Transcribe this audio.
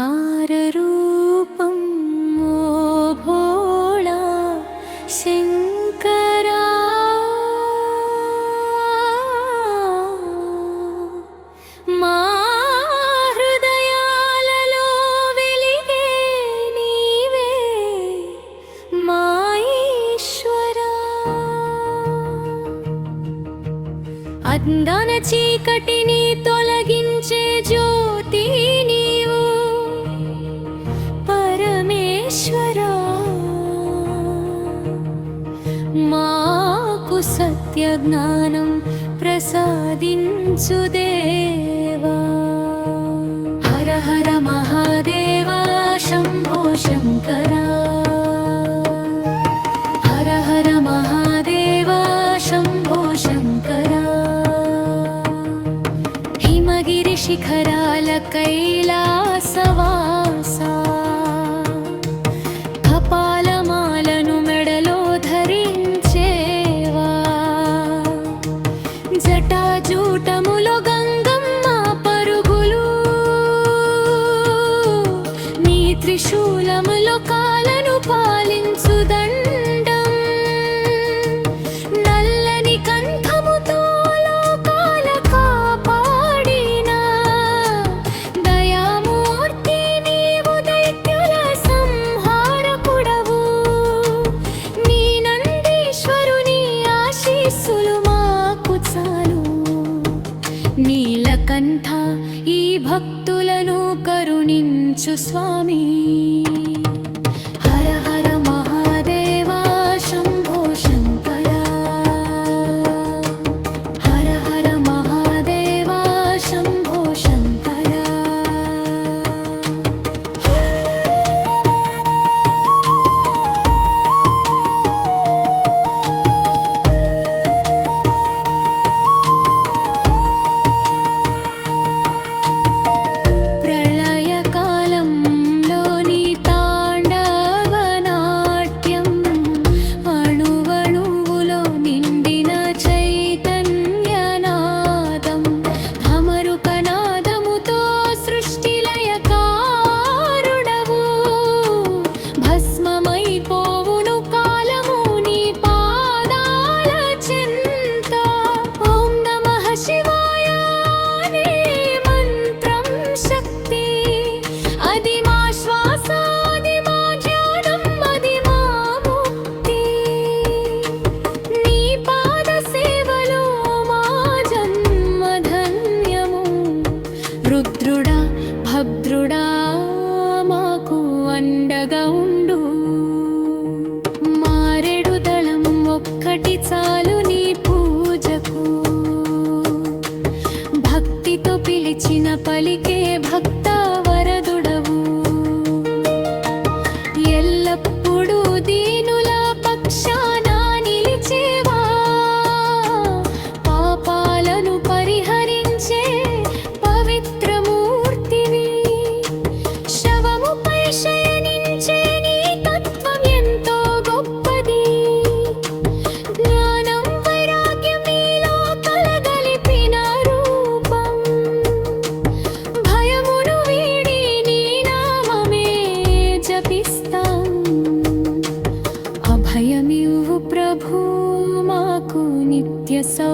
ओङ्काररूपं ओ भोळा शङ्करा मा हृदयालो विलिगे नीवे मा ईश्वरा अन्दान चीकटिनि तोलगिञ्चे जो सत्यज्ञानं प्रसादिन्सु देवा। हर हर महादेवा शम्भो हरकरा हर हर महादेवा शम्भो शङ्करा। हिमगिरिशिखरालकैलासवासा। మనసులు మాకు చాలు. నీలకంఠ ఈ భక్తులను కరుణించు స్వామీ. さい。